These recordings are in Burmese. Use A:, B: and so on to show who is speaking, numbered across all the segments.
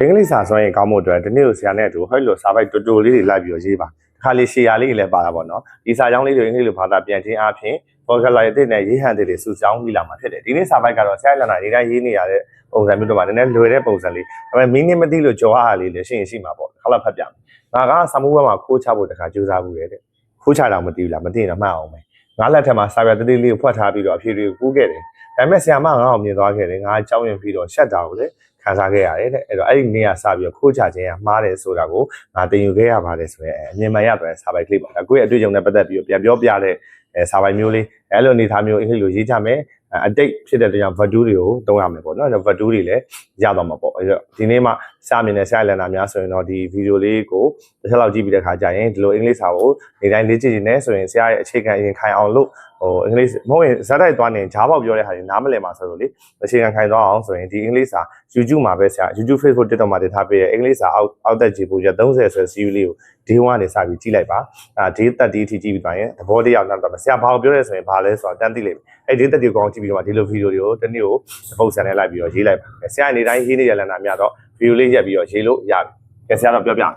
A: အင်္ဂလိပ်စာဆိုရင်ကောင်းဖို့အတွက်ဒီနေ့ကိုဆရာနဲ့အတူဟဲ့လို့စာပိုက်တူတူလေးတွေလိုက်ပြီးတော့ရေးပါတစ်ခါလေးရှေ့ရလေးတွေလည်းပါတာပေါ့နော်ဒီစာကြောင်းလေးတွေအင်္ဂလိပ်လိုဘာသာပြန်ခြင်းအပြင် vocabulary အသစ်နဲ့ရေးဟန်တွေတွေစုဆောင်းပြီးလာမှာဖြစ်တယ်ဒီနေ့စာပိုက်ကတော့ဆရာလန်နာဒီတိုင်းရေးနေရတဲ့ပုံစံမျိုးတော့ပါနည်းနည်းလွယ်တဲ့ပုံစံလေးဒါပေမဲ့မင်းနည်းမသိလို့ကြော်အားလေးလည်းရှိရင်ရှိမှာပေါ့ခါလာဖတ်ပြမယ်ငါကစာမှုဘက်မှာခိုးချဖို့တခါကြိုးစားဘူးလေတဲ့ခိုးချတာမသိဘူးလားမသိရင်တော့မှတ်အောင်မယ်ငါလက်ထက်မှာစာပြတတိလေးကိုဖွက်ထားပြီးတော့အဖြေတွေကိုကူးခဲ့တယ်ဒါပေမဲ့ဆရာမငါ့ကိုမြင်သွားခဲ့တယ်ငါအကြောင်းရင်ပြီးတော့ရှက်တာကိုလေ ခံစားခဲ့ရတယ်တဲ့အဲ့တော့အဲ့ဒီနေ့ကစပြီးတော့ခိုးချခြင်းကမှားတယ်ဆိုတာကိုငါသင်ယူခဲ့ရပါတယ်ဆိုရဲအမြင်မှန်ရတဲ့စာပိုက်ကလေးပါအခုရဲ့အတွေ့အကြုံနဲ့ပတ်သက်ပြီးတော့ပြန်ပြောပြတဲ့အဲစာပိုက်မျိုးလေးအဲ့လိုအနေထားမျိုးအင်္ဂလိပ်လိုရေးကြမယ်အတိတ်ဖြစ်တဲ့တရား value တွေကိုတုံးရမယ်ပေါ့နော်အဲ့ value တွေလည်းရတော့မှာပေါ့အဲ့တော့ဒီနေ့မှ စမြင်တဲ့ဆရာလန်နာများဆိုရင်တော့ဒီဗီဒီယိုလေးကိုတစ်ချက်လောက်ကြည့်ပြီးတဲ့ခါကျရင်ဒီလိုအင်္ဂလိပ်စာကိုနေတိုင်းလေ့ကျင့်နေဆိုရင်ဆရာရဲ့အခြေခံအရင်ခိုင်အောင်လို့ဟိုအင်္ဂလိပ်မဟုတ်ရင်ဇာတ်တိုက်သွားနေဂျားပေါက်ပြောတဲ့ဟာတွေနားမလည်မှာဆိုလို့လေအခြေခံခိုင်သွားအောင်ဆိုရင်ဒီအင်္ဂလိပ်စာ YouTube မှာပဲဆရာ YouTube Facebook TikTok မှာတင်ထားပေးရဲ့အင်္ဂလိပ်စာအောက်အောက်သက်ကြည့်ဖို့ရ30ဆိုတဲ့ series လေးကို day 1ကနေစပြီးကြည့်လိုက်ပါအဲ day 30အထိကြည့်ပြီးသွားရင်သဘောတရားနောက်တော့ဆရာဘာကိုပြောရဲဆိုရင်ဘာလဲဆိုတော့တန်းသိလိမ့်မယ်အဲ day 30ကိုအောင်ကြည့်ပြီးတော့ဒီလိုဗီဒီယိုတွေကိုတနေ့ကိုပုံစံနဲ့လိုက်ပြီးတော့ရေးလိုက်ပါဆရာအနေတိုင်းရေးနေရလန်တာများတော့ ဗီဒီယိုလေးရက်ပြီးတော့ရေးလို့ရပြီကဲဆရာတော့ပြောပြဂါ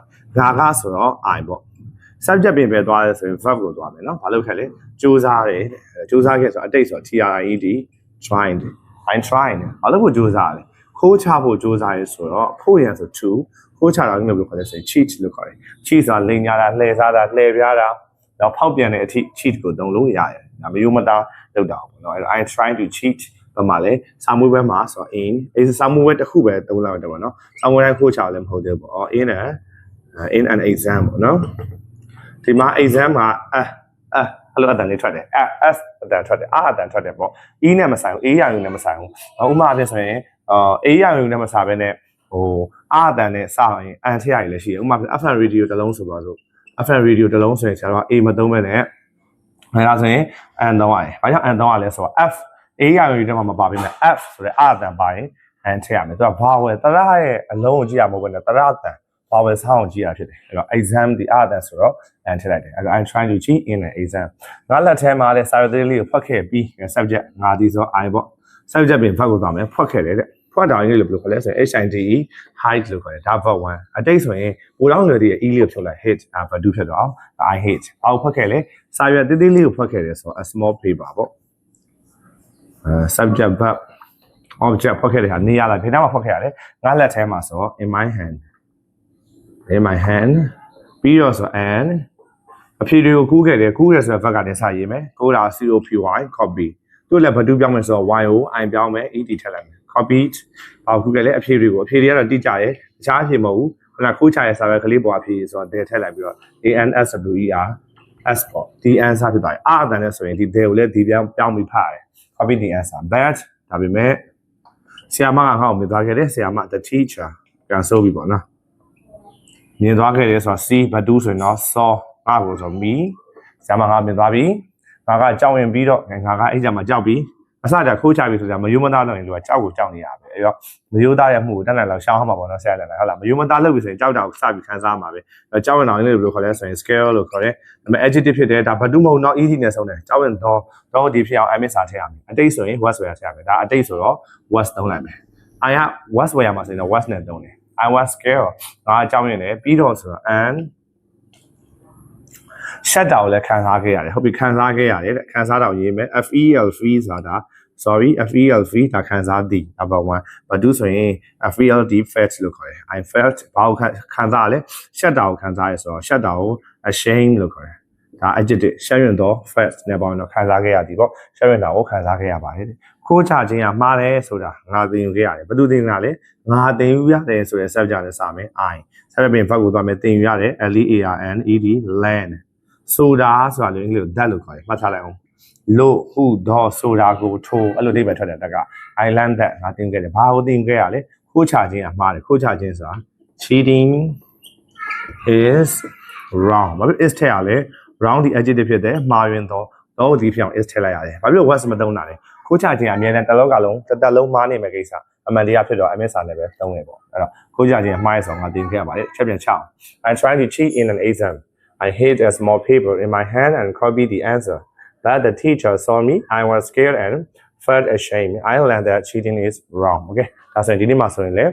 A: ကဆိုတော့ I ပေါ့ subject ပြင်ပဲသွားရဲဆိုရင် verb ကိုသွားမယ်နော်ဘာလို့ခက်လဲစူးစမ်းတယ်စူးစမ်းခဲ့ဆိုအတိတ်ဆို TRIED trying I'm trying ဘာလို့ကိုစူးစမ်းလဲခိုးချဖို့စူးစမ်းရဲဆိုတော့ဖို့ရန်ဆို to ခိုးချတာလည်းဘယ်လိုခေါ်လဲဆိုရင် cheat လို့ခေါ်တယ် cheat ဆိုတာလိန်ညာတာလှည့်စားတာလှည့်ပြားတာတော့ဖောက်ပြန်တဲ့အထိ cheat ကိုသုံးလို့ရတယ်ဒါမျိုးမသားလောက်တာပေါ့နော်အဲ့တော့ I'm trying to cheat ဘာမှလဲစာမွေးဘက်မှာဆိုတော့ in အဲစာမွေးဘက်တစ်ခုပဲသုံးလောက်တယ်ပေါ့နော်စာမွေးတိုင်းခိုးချလည်းမဟုတ်သေးဘူးပေါ့ in a in an exam ပေါ့နော်ဒီမှာ exam မှာအအအဲ့လိုအတန်လေးထွက်တယ် s အတန်ထွက်တယ်အအတန်ထွက်တယ်ပေါ့ e နဲ့မဆိုင်ဘူး a ရာယူနဲ့မဆိုင်ဘူးဥပမာအဖြစ်ဆိုရင်အာ a ရာယူနဲ့မဆိုင်ဘဲနဲ့ဟိုအအတန်နဲ့စရင်အန်ထရရည်လည်းရှိတယ်ဥပမာ FM radio တစ်လုံးဆိုပါစို့ FM radio တစ်လုံးဆိုရင်ဆရာတို့က a မသုံးဘဲနဲ့အဲဒါဆိုရင်အန်သုံးရတယ်ဘာကြောင့်အန်သုံးရလဲဆိုတော့ f a ရာယူထဲမှာမပါဘဲနဲ့ f ဆိုတဲ့အအတန်ပါရင်အန်ထရရမယ်သူကဘာဝယ်တရရဲ့အလုံးကိုကြည့်ရမှာမဟုတ်ဘဲနဲ့တရတန်ဘာဝယ်ဆောင်းကိုကြည့်ရဖြစ်တယ်အဲ့တော့ exam ဒီအတန်ဆိုတော့အန်ထလိုက်တယ်အဲ့တော့ I'm trying to cheat in an exam ငါလက်ထဲမှာလဲစာရသေးလေးကိုဖတ်ခဲ့ပြီး subject ငါဒီဆို I ပေါ့ subject ပြင်ဖတ်ကိုသွားမယ်ဖတ်ခဲ့တယ်တဲ့ဖွက်တာရင်းလို့ဘယ်လိုခေါ်လဲဆိုရင် HIDE height လို့ခေါ်တယ်ဒါ verb 1အတိတ်ဆိုရင်ပိုတောင်းလွယ်တဲ့ e လေးကိုဖြုတ်လိုက် hit အဘဒုဖြစ်တော့ I hate အောက်ဖတ်ခဲ့လေစာရွက်သေးသေးလေးကိုဖတ်ခဲ့တယ်ဆိုတော့ a small paper ပေါ့အဲ subject verb object ဖတ်ခဲ့တယ်ဟာနေရလားဖေးနားမှာဖတ်ခဲ့ရတယ်ငါလက်ထဲမှာဆို in my hand in my hand ပြီးတော့ဆို and အဖြေတွေကိုကူးခဲ့တယ်ကူးတယ်ဆိုတော့ verb ကနေစရေးမယ်ကိုးတာ COPY copy သူ့လည်းဘဒုပြောင်းမယ်ဆိုတော့ y ကို i ပြောင်းမယ် ed ထည့်လိုက်မယ် copied အောက်ကူကလည်းအဖြေတွေကိုအဖြေတွေကတော့တိကျရဲ့တခြားအဖြေမဟုတ်ဘူးခဏခိုးချရဲ့စာပဲကလေးပေါ်အဖြေဆိုတော့ဒဲထည့်လိုက်ပြီးတော့ answer s ပေါ့ the answer ဖြစ်သွားတယ်အာအတန်နဲ့ဆိုရင်ဒီ there ကိုလည်းဒီပြောင်းပြောင်းပြီးဖတ်ရတယ် copy the answer but ဒါပေမဲ့ဆရာမကငါ့ကိုမြင်သွားခဲ့တယ်ဆရာမ the teacher ပြန်ဆိုပြီးပေါ့နော်မြင်သွားခဲ့တယ်ဆိုတော့ see ဘဒုဆိုရင်တော့ saw ငါ့ကိုဆို me ဆရာမငါမြင်သွားပြီငါကကြောက်ရင်ပြီးတော့ငါကအဲ့ကြမှာကြောက်ပြီး အစကြခိုးချပြီဆိုကြမယုံမသားလို့ရင်သူကကြောက်ကိုကြောက်နေရပဲအဲ့တော့မယိုးသားရဲ့မှုကိုတက်နိုင်လောက်ရှောင်းအောင်မှာပေါ့နော်ဆရာလည်းဟုတ်လားမယုံမသားလုပ်ပြီဆိုရင်ကြောက်တာကိုစပြီးခံစားမှာပဲအဲ့ကြောက်ရင်တော့အင်္ဂလိပ်လိုခေါ်လဲဆိုရင် scare လို့ခေါ်တယ်ဒါပေမဲ့ adjective ဖြစ်တယ်ဒါဘတ်တူးမဟုတ်တော့ easy နဲ့ဆုံးတယ်ကြောက်ရင်တော့တော့ဒီဖြစ်အောင် ms စာထည့်ရမယ်အတိတ်ဆိုရင် was ဆိုရထည့်ရမယ်ဒါအတိတ်ဆိုတော့ was သုံးလိုက်မယ် I က was ဝယ်ရမှာဆိုရင်တော့ was နဲ့သုံးတယ် I was scared ငါအကြောင်းရင်လည်းပြီးတော့ဆိုတော့ and ရှက်တာကိုလည်းခံစားခဲ့ရတယ်ဟုတ်ပြီခံစားခဲ့ရတယ်တဲ့ခံစားတာကိုရေးမယ် FEL free ဆိုတာ sorry FEL free ဒါခံစားသည် number 1ဘာလို့ဆိုရင် FELD felt လို့ခေါ်တယ် I felt ဘာကိုခံစားလဲရှက်တာကိုခံစားရဆိုတော့ရှက်တာကို ashamed လို့ခေါ်တယ်ဒါ adjective ရှက်ရင်တော့ felt နဲ့ပေါင်းတော့ခံစားခဲ့ရသည်ပေါ့ရှက်ရင်တာကိုခံစားခဲ့ရပါတယ်တဲ့ခိုးချခြင်းကမှားတယ်ဆိုတာငါသင်ယူခဲ့ရတယ်ဘယ်သူသင်တာလဲငါသင်ယူရတယ်ဆိုတဲ့ subject နဲ့စမယ် I ဆက်ပြီးဘက်ကိုသွားမယ်သင်ယူရတယ် L E A R N E D land ဆိုတာဆိုတာလည်းအင်္ဂလိပ်ကို that လို့ခေါ်တယ်မှတ်ထားလိုက်အောင်လို့ဟုတော့ဆိုတာကိုထိုးအဲ့လိုအိဗယ်ထွက်တဲ့တက်က island that ငါတင်ခဲ့တယ်ဘာကိုတင်ခဲ့ရလဲခိုးချခြင်းအမှားတယ်ခိုးချခြင်းဆိုတာ cheating is wrong ဘာဖြစ် is ထည့်ရလဲ wrong ဒီ adjective ဖြစ်တယ်မှားယွင်းတော့တော့ဒီဖြစ်အောင် is ထည့်လိုက်ရတယ်ဘာဖြစ်လို့ was မသုံးတာလဲခိုးချခြင်းအများနဲ့တစ်လောကလုံးတစ်သက်လုံးမှားနေမယ်ကိစ္စအမှန်တရားဖြစ်တော့ MS စာနဲ့ပဲသုံးရပေါ့အဲ့တော့ခိုးချခြင်းအမှားရဆိုငါတင်ခဲ့ရပါတယ်ချက်ပြန်ချအောင် I'm trying to cheat in an exam I hid a small paper in my hand and copied the answer. But the teacher saw me. I was scared and felt ashamed. I learned that cheating is wrong. Okay. ဒါဆိုရင်ဒီနေ့မှာဆိုရင်လေ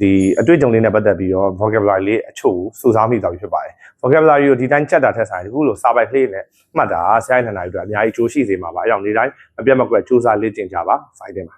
A: ဒီအတွေ့အကြုံလေးနဲ့ပတ်သက်ပြီးတော့ vocabulary လေးအချို့ကိုစုဆောင်းမိသွားပြီဖြစ်ပါတယ် vocabulary ကိုဒီတိုင်းချက်တာထက်ဆိုင်ဒီခုလိုစာပိုက်ကလေးနဲ့မှတ်တာဆရာရဲ့နှစ်နာရီအတွက်အများကြီးကြိုးရှိစေမှာပါအကြောင်းဒီတိုင်းမပြတ်မကွက်စူးစမ်းလေ့ကျင့်ကြပါဖိုင်တင်ပါ